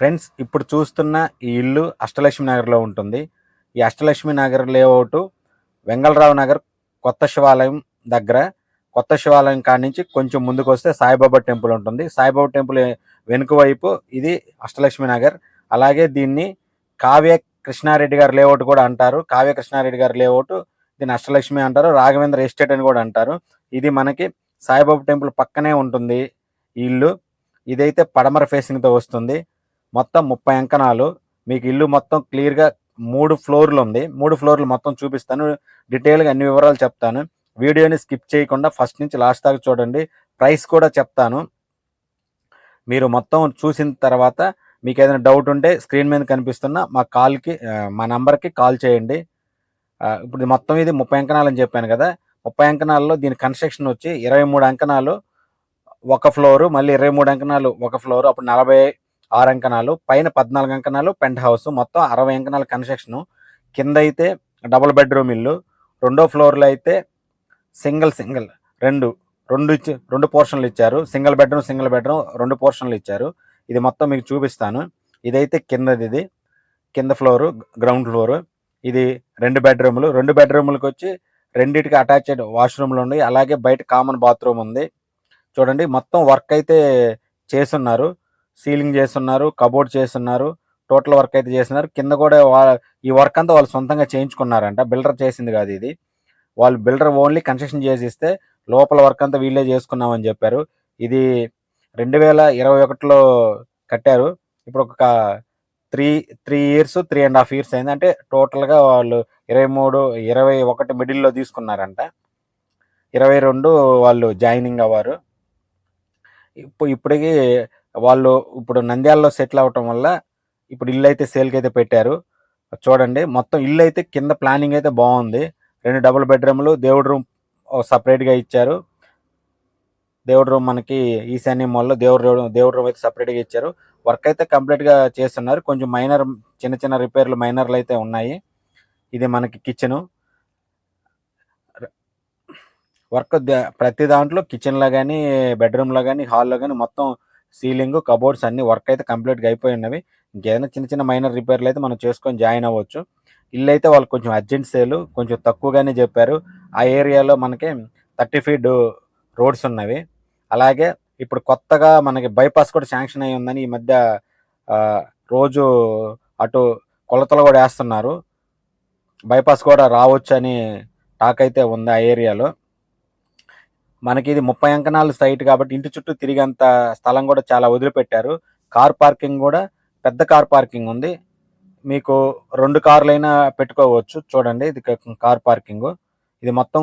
Friends ఇప్పుడు చూస్తున్న ఈ ఇల్లు అష్టలక్ష్మి నగర్లో ఉంటుంది. ఈ అష్టలక్ష్మి నగర్ లేఅవుట్ వెంగళరావు నగర్ కొత్త శివాలయం దగ్గర. కొత్త శివాలయం కాడి నుంచి కొంచెం ముందుకు వస్తే సాయిబాబా టెంపుల్ ఉంటుంది. సాయిబాబా టెంపుల్ వెనుక వైపు ఇది అష్టలక్ష్మి నగర్. అలాగే దీన్ని కావ్య కృష్ణారెడ్డి గారు లేఅవుట్ కూడా అంటారు. కావ్య కృష్ణారెడ్డి గారు లేఅవుట్ దీన్ని అష్టలక్ష్మి అంటారు. రాఘవేంద్ర ఎస్టేట్ అని కూడా అంటారు. ఇది మనకి సాయిబాబా టెంపుల్ పక్కనే ఉంటుంది ఈ ఇల్లు. ఇదైతే పడమర ఫేసింగ్తో వస్తుంది. మొత్తం ముప్పై అంకణాలు. మీకు ఇల్లు మొత్తం క్లియర్గా మూడు ఫ్లోర్లు ఉంది. మూడు ఫ్లోర్లు మొత్తం చూపిస్తాను. డీటెయిల్గా అన్ని వివరాలు చెప్తాను. వీడియోని స్కిప్ చేయకుండా ఫస్ట్ నుంచి లాస్ట్ దాకా చూడండి. ప్రైస్ కూడా చెప్తాను. మీరు మొత్తం చూసిన తర్వాత మీకు ఏదైనా డౌట్ ఉంటే స్క్రీన్ మీద కనిపిస్తున్న మా కాల్కి మా నంబర్కి కాల్ చేయండి. ఇప్పుడు మొత్తం ఇది ముప్పై అంకణాలు అని చెప్పాను కదా. ముప్పై అంకణాల్లో దీని కన్స్ట్రక్షన్ వచ్చి ఇరవై మూడు అంకణాలు ఒక ఫ్లోరు మళ్ళీ ఇరవై మూడు అంకణాలు ఒక ఫ్లోర్ అప్పుడు నలభై ఆరు అంకణాలు పైన పద్నాలుగు అంకణాలు పెంట్ హౌస్ మొత్తం అరవై అంకణాల కన్స్ట్రక్షన్. కింద అయితే డబుల్ బెడ్రూమ్ ఇల్లు రెండో ఫ్లోర్లో అయితే సింగిల్ సింగిల్ రెండు రెండు ఇచ్చి రెండు పోర్షన్లు ఇచ్చారు. సింగిల్ బెడ్రూమ్ సింగిల్ బెడ్రూమ్ రెండు పోర్షన్లు ఇచ్చారు. ఇది మొత్తం మీకు చూపిస్తాను. ఇదైతే కిందది ఇది. కింద ఫ్లోరు గ్రౌండ్ ఫ్లోరు. ఇది రెండు బెడ్రూములు. రెండు బెడ్రూములకు వచ్చి రెండింటికి అటాచ్డ్ వాష్రూమ్లు ఉన్నాయి. అలాగే బయట కామన్ బాత్రూమ్ ఉంది. చూడండి మొత్తం వర్క్ అయితే చేస్తున్నారు. సీలింగ్ చేస్తున్నారు కబోర్డ్ చేస్తున్నారు టోటల్ వర్క్ అయితే చేస్తున్నారు. కింద కూడా ఈ వర్క్ అంతా వాళ్ళు సొంతంగా చేయించుకున్నారంట. బిల్డర్ చేసింది కాదు ఇది. వాళ్ళు బిల్డర్ ఓన్లీ కన్స్ట్రక్షన్ చేసి ఇస్తే లోపల వర్క్ అంతా వీళ్ళే చేసుకున్నామని చెప్పారు. ఇది రెండు వేల ఇరవై ఒకటిలో కట్టారు. ఇప్పుడు ఒక three three years three and half years అయింది. అంటే టోటల్గా వాళ్ళు ఇరవై మూడు ఇరవై ఒకటి మిడిల్లో తీసుకున్నారంట. ఇరవై రెండు వాళ్ళు జాయినింగ్ అవ్వారు. ఇప్పుడు ఇప్పటికీ వాళ్ళు ఇప్పుడు నంద్యాలలో సెటిల్ అవటం వల్ల ఇప్పుడు ఇల్లు అయితే సేల్కి అయితే పెట్టారు. చూడండి మొత్తం ఇల్లు అయితే కింద ప్లానింగ్ అయితే బాగుంది. రెండు డబుల్ బెడ్రూమ్లు దేవుడి రూమ్ సపరేట్గా ఇచ్చారు. దేవుడి రూమ్ మనకి ఈశాన్య మాల్లో దేవుడి రూమ్ దేవుడి రూమ్ అయితే సపరేట్గా ఇచ్చారు. వర్క్ అయితే కంప్లీట్గా చేస్తున్నారు. కొంచెం మైనర్ చిన్న చిన్న రిపేర్లు మైనర్లు అయితే ఉన్నాయి. ఇది మనకి కిచెను. వర్క్ ప్రతి దాంట్లో కిచెన్లో కానీ బెడ్రూమ్లో కానీ హాల్లో కానీ మొత్తం సీలింగ్ కబోర్డ్స్ అన్ని వర్క్ అయితే కంప్లీట్గా అయిపోయి ఉన్నవి. ఇంకేదైనా చిన్న చిన్న మైనర్ రిపేర్లు అయితే మనం చేసుకొని జాయిన్ అవ్వచ్చు. ఇల్లు అయితే వాళ్ళు కొంచెం అర్జెంట్ సేల్ కొంచెం తక్కువగానే చెప్పారు. ఆ ఏరియాలో మనకి థర్టీ ఫీట్ రోడ్స్ ఉన్నవి. అలాగే ఇప్పుడు కొత్తగా మనకి బైపాస్ కూడా శాంక్షన్ అయి ఉందని ఈ మధ్య రోజు అటు కొలతలు కూడా వేస్తున్నారు. బైపాస్ కూడా రావచ్చు అని టాక్ అయితే ఉంది ఆ ఏరియాలో. మనకి ఇది ముప్పై అంకణాలు సైట్ కాబట్టి ఇంటి చుట్టూ తిరిగేంత స్థలం కూడా చాలా వదిలిపెట్టారు. కార్ పార్కింగ్ కూడా పెద్ద కార్ పార్కింగ్ ఉంది. మీకు రెండు కార్లైనా పెట్టుకోవచ్చు. చూడండి ఇది కార్ పార్కింగ్. ఇది మొత్తం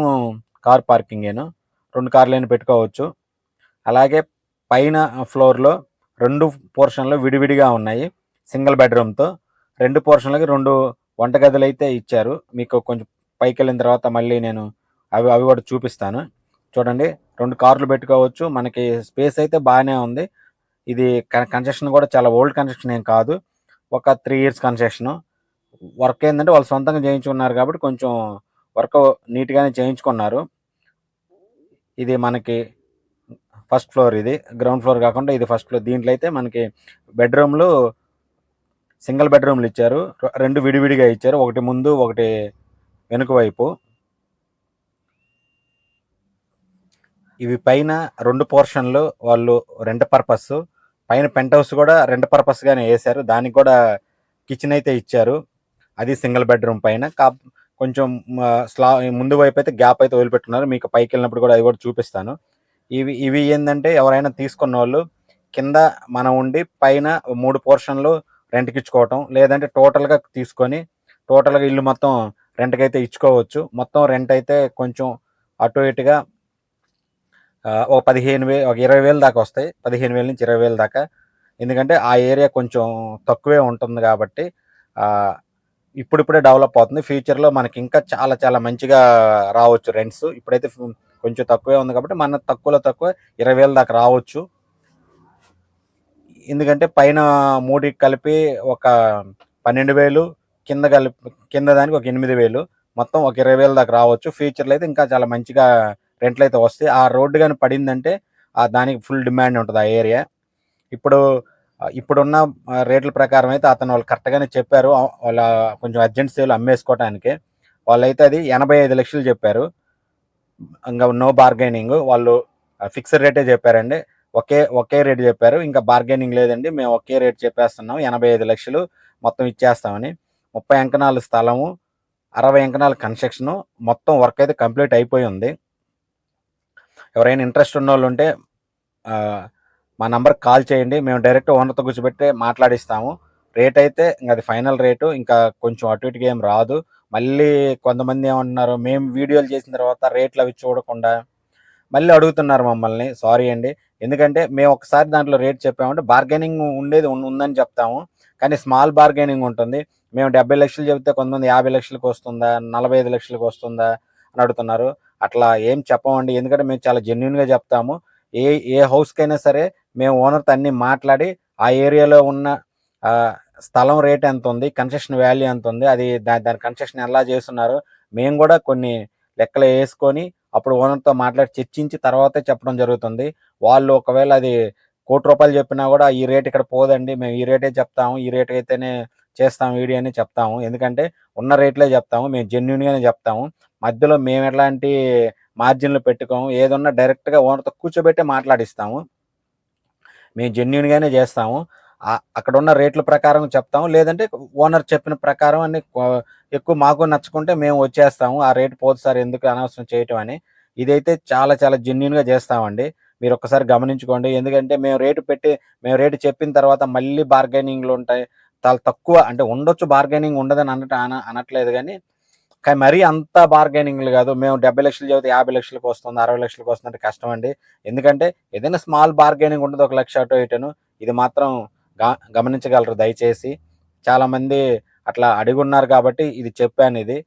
కార్ పార్కింగేను. రెండు కార్లైనా పెట్టుకోవచ్చు. అలాగే పైన ఫ్లోర్లో రెండు పోర్షన్లు విడివిడిగా ఉన్నాయి సింగిల్ బెడ్రూమ్తో. రెండు పోర్షన్లకి రెండు వంటగదులు అయితే ఇచ్చారు. మీకు కొంచెం పైకి వెళ్ళిన తర్వాత మళ్ళీ నేను అవి అవి కూడా చూపిస్తాను. చూడండి రెండు కార్లు పెట్టుకోవచ్చు. మనకి స్పేస్ అయితే బాగానే ఉంది. ఇది కన్స్ట్రక్షన్ కూడా చాలా ఓల్డ్ కన్స్ట్రక్షన్ ఏం కాదు. ఒక త్రీ ఇయర్స్ కన్స్ట్రక్షన్. వర్క్ ఏంటంటే వాళ్ళు సొంతంగా చేయించుకున్నారు కాబట్టి కొంచెం వర్క్ నీట్గానే చేయించుకున్నారు. ఇది మనకి ఫస్ట్ ఫ్లోర్ ఇది. గ్రౌండ్ ఫ్లోర్ కాకుండా ఇది ఫస్ట్ ఫ్లోర్. దీంట్లో అయితే మనకి బెడ్రూమ్లు సింగిల్ బెడ్రూమ్లు ఇచ్చారు. రెండు విడివిడిగా ఇచ్చారు. ఒకటి ముందు ఒకటి వెనుక వైపు. ఇవి పైన రెండు పోర్షన్లు వాళ్ళు రెంట్ పర్పస్ పైన పెంట్ హౌస్ కూడా రెంట్ పర్పస్ గానే వేశారు. దానికి కూడా కిచెన్ అయితే ఇచ్చారు. అది సింగిల్ బెడ్రూమ్ పైన. కా కొంచెం స్లా ముందు వైపు అయితే గ్యాప్ అయితే వదిలిపెట్టున్నారు మీకు పైకి వెళ్ళినప్పుడు కూడా అది కూడా చూపిస్తాను. ఇవి ఇవి ఏంటంటే ఎవరైనా తీసుకున్న వాళ్ళు కింద మనం ఉండి పైన మూడు పోర్షన్లు రెంట్కి ఇచ్చుకోవటం లేదంటే టోటల్గా తీసుకొని టోటల్గా ఇల్లు మొత్తం రెంట్కి అయితే ఇచ్చుకోవచ్చు. మొత్తం రెంట్ అయితే కొంచెం అటు ఇటుగా ఒక పదిహేను వేలు ఒక ఇరవై వేలు దాకా వస్తాయి. పదిహేను వేల నుంచి ఇరవై వేలు దాకా. ఎందుకంటే ఆ ఏరియా కొంచెం తక్కువే ఉంటుంది కాబట్టి ఇప్పుడిప్పుడే డెవలప్ అవుతుంది. ఫ్యూచర్లో మనకి ఇంకా చాలా చాలా మంచిగా రావచ్చు రెంట్స్. ఇప్పుడైతే కొంచెం తక్కువే ఉంది కాబట్టి మన తక్కువలో తక్కువ ఇరవై వేలు దాకా రావచ్చు. ఎందుకంటే పైన మూడికి కలిపి ఒక పన్నెండు వేలు కింద కలిపి కింద దానికి ఒక ఎనిమిది వేలు. మొత్తం ఒక ఇరవై వేలు దాకా రావచ్చు. ఫ్యూచర్లో అయితే ఇంకా చాలా మంచిగా రెంట్లు అయితే వస్తాయి. ఆ రోడ్డు కానీ పడిందంటే ఆ దానికి ఫుల్ డిమాండ్ ఉంటుంది ఆ ఏరియా. ఇప్పుడు ఇప్పుడున్న రేట్ల ప్రకారం అయితే అతను వాళ్ళు కరెక్ట్గానే చెప్పారు. వాళ్ళ కొంచెం అర్జెంట్ సేవలు అమ్మేసుకోవటానికి. వాళ్ళైతే అది ఎనభై ఐదు లక్షలు చెప్పారు. ఇంకా నో బార్గెనింగ్. వాళ్ళు ఫిక్స్డ్ రేటే చెప్పారండి. ఒకే ఒకే రేట్ చెప్పారు. ఇంకా బార్గెనింగ్ లేదండి. మేము ఒకే రేట్ చెప్పేస్తున్నాం. ఎనభై ఐదు లక్షలు మొత్తం ఇచ్చేస్తామని. ముప్పై అంకణాలు స్థలము అరవై అంకణాల కన్స్ట్రక్షను మొత్తం వర్క్ అయితే కంప్లీట్ అయిపోయి ఉంది. ఎవరైనా ఇంట్రెస్ట్ ఉన్న వాళ్ళు ఉంటే మా నంబర్కి కాల్ చేయండి. మేము డైరెక్ట్ ఓనర్తో కూర్చోబెట్టి మాట్లాడిస్తాము. రేట్ అయితే ఇంకా అది ఫైనల్ రేటు ఇంకా కొంచెం అటు ఇటుగా ఏం రాదు. మళ్ళీ కొంతమంది ఏమంటున్నారు మేము వీడియోలు చేసిన తర్వాత రేట్లు అవి చూడకుండా మళ్ళీ అడుగుతున్నారు మమ్మల్ని. సారీ అండి. ఎందుకంటే మేము ఒకసారి దాంట్లో రేట్ చెప్పామంటే బార్గెనింగ్ ఉండేది ఉందని చెప్తాము. కానీ స్మాల్ బార్గెనింగ్ ఉంటుంది. మేము డెబ్బై లక్షలు చెబితే కొంతమంది యాభై లక్షలకు వస్తుందా? నలభై ఐదు లక్షలకు వస్తుందా? అని అడుగుతున్నారు. అట్లా ఏం చెప్పమండి. ఎందుకంటే మేము చాలా జెన్యున్గా చెప్తాము. ఏ ఏ హౌస్కైనా సరే మేము ఓనర్తో అన్ని మాట్లాడి ఆ ఏరియాలో ఉన్న స్థలం రేట్ ఎంత ఉంది కన్స్ట్రక్షన్ వాల్యూ ఎంత ఉంది అది దా- దాని కన్స్ట్రక్షన్ ఎలా చేస్తున్నారు మేము కూడా కొన్ని లెక్కలు వేసుకొని అప్పుడు ఓనర్తో మాట్లాడి చర్చించి తర్వాతే చెప్పడం జరుగుతుంది. వాళ్ళు ఒకవేళ అది కోటి రూపాయలు చెప్పినా కూడా ఈ రేట్ ఇక్కడ పోదండి మేము ఈ రేటే చెప్తాము ఈ రేట్ అయితేనే చేస్తాము వీడియో అని చెప్తాము. ఎందుకంటే ఉన్న రేట్లే చెప్తాము మేము జెన్యున్గానే చెప్తాము. మధ్యలో మేము ఎలాంటి మార్జిన్లు పెట్టుకోము. ఏదన్నా డైరెక్ట్గా ఓనర్తో కూర్చోబెట్టి మాట్లాడిస్తాము. మేము జెన్యున్గానే చేస్తాము. అక్కడ ఉన్న రేట్ల ప్రకారం చెప్తాము. లేదంటే ఓనర్ చెప్పిన ప్రకారం అన్ని ఎక్కువ మాకు నచ్చుకుంటే మేము వచ్చేస్తాము. ఆ రేట్ పోదు సార్ ఎందుకు అనవసరం చేయటం అని. ఇదైతే చాలా చాలా జెన్యున్గా చేస్తామండి. మీరు ఒక్కసారి గమనించుకోండి. ఎందుకంటే మేము రేటు పెట్టి మేము రేటు చెప్పిన తర్వాత మళ్ళీ బార్గెనింగ్లు ఉంటాయి. చాలా తక్కువ అంటే ఉండొచ్చు బార్గెనింగ్ ఉండదని అన్నట్టు అన అనట్లేదు కానీ కానీ మరీ అంత బార్గెనింగ్లు కాదు. మేము డెబ్బై లక్షలు చదివితే యాభై లక్షలకు వస్తుంది అరవై లక్షలకు వస్తుంది అంటే కష్టం అండి. ఎందుకంటే ఏదైనా స్మాల్ బార్గెనింగ్ ఉంటుంది ఒక లక్ష అటు ఇటను. ఇది మాత్రం గమనించగలరు దయచేసి. చాలామంది అట్లా అడిగి ఉన్నారు కాబట్టి ఇది చెప్పాను ఇది.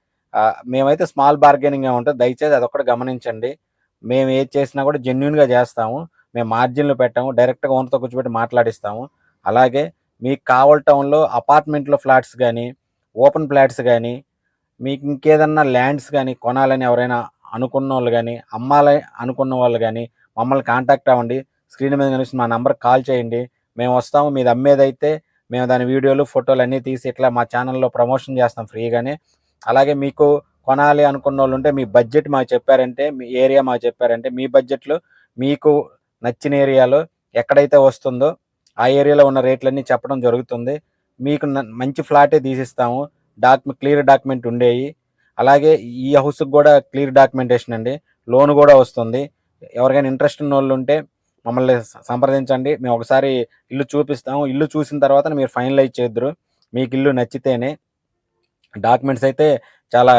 మేమైతే స్మాల్ బార్గెనింగ్ ఉంటుంది దయచేసి అదొకటి గమనించండి. మేము ఏది చేసినా కూడా జెన్యున్గా చేస్తాము. మేము మార్జిన్లు పెట్టాము. డైరెక్ట్గా ఓనర్తో కూర్చోబెట్టి మాట్లాడిస్తాము. అలాగే మీకు కావల్ టౌన్లో అపార్ట్మెంట్లో ఫ్లాట్స్ కానీ ఓపెన్ ఫ్లాట్స్ కానీ మీకు ఇంకేదన్నా ల్యాండ్స్ కానీ కొనాలని ఎవరైనా అనుకున్న వాళ్ళు కానీ అమ్మాలి అనుకున్న వాళ్ళు కానీ మమ్మల్ని కాంటాక్ట్ అవ్వండి. స్క్రీన్ మీద కనిపిస్తున్న మా నంబర్ కాల్ చేయండి. మేము వస్తాము. మీది అమ్మేదైతే మేము దాని వీడియోలు ఫోటోలు అన్నీ తీసి ఇట్లా మా ఛానల్లో ప్రమోషన్ చేస్తాం ఫ్రీగానే. అలాగే మీకు కొనాలి అనుకున్న వాళ్ళు ఉంటే మీ బడ్జెట్ మాకు చెప్పారంటే మీ ఏరియా మాకు చెప్పారంటే మీ బడ్జెట్లో మీకు నచ్చిన ఏరియాలో ఎక్కడైతే వస్తుందో ఆ ఏరియాలో ఉన్న రేట్లన్నీ చెప్పడం జరుగుతుంది. మీకు మంచి ఫ్లాటే తీసిస్తాము. డాక్యుమెంట్ క్లియర్ డాక్యుమెంట్ ఉండేవి అలాగే ఈ హౌస్కి కూడా క్లియర్ డాక్యుమెంటేషన్ అండి. లోన్ కూడా వస్తుంది. ఎవరికైనా ఇంట్రెస్ట్ ఉన్న వాళ్ళు ఉంటే మమ్మల్ని సంప్రదించండి. మేము ఒకసారి ఇల్లు చూపిస్తాము. ఇల్లు చూసిన తర్వాత మీరు ఫైనలైజ్ చేద్దరు. మీకు ఇల్లు నచ్చితేనే. డాక్యుమెంట్స్ అయితే చాలా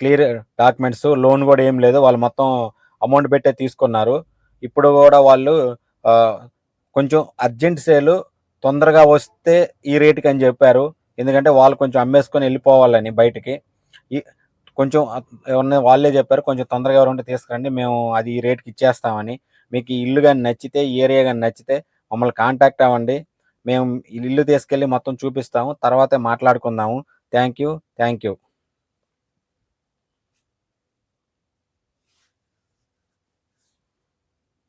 క్లియర్ డాక్యుమెంట్స్. లోన్ కూడా ఏం లేదు. వాళ్ళు మొత్తం అమౌంట్ పెట్టే తీసుకున్నారు. ఇప్పుడు కూడా వాళ్ళు కొంచెం అర్జెంట్ సేల్ తొందరగా వస్తే ఈ రేటుకి అని చెప్పారు. ఎందుకంటే వాళ్ళు కొంచెం అమ్మేసుకొని వెళ్ళిపోవాలని బయటికి. ఈ కొంచెం ఎవరిని వాళ్ళే చెప్పారు కొంచెం తొందరగా ఎవరు ఉంటే తీసుకురండి మేము అది ఈ రేట్కి ఇచ్చేస్తామని. మీకు ఈ ఇల్లు కానీ నచ్చితే ఈ ఏరియా కానీ నచ్చితే మమ్మల్ని కాంటాక్ట్ అవ్వండి. మేము ఈ ఇల్లు తీసుకెళ్ళి మొత్తం చూపిస్తాము తర్వాతే మాట్లాడుకుందాము. Thank you thank you.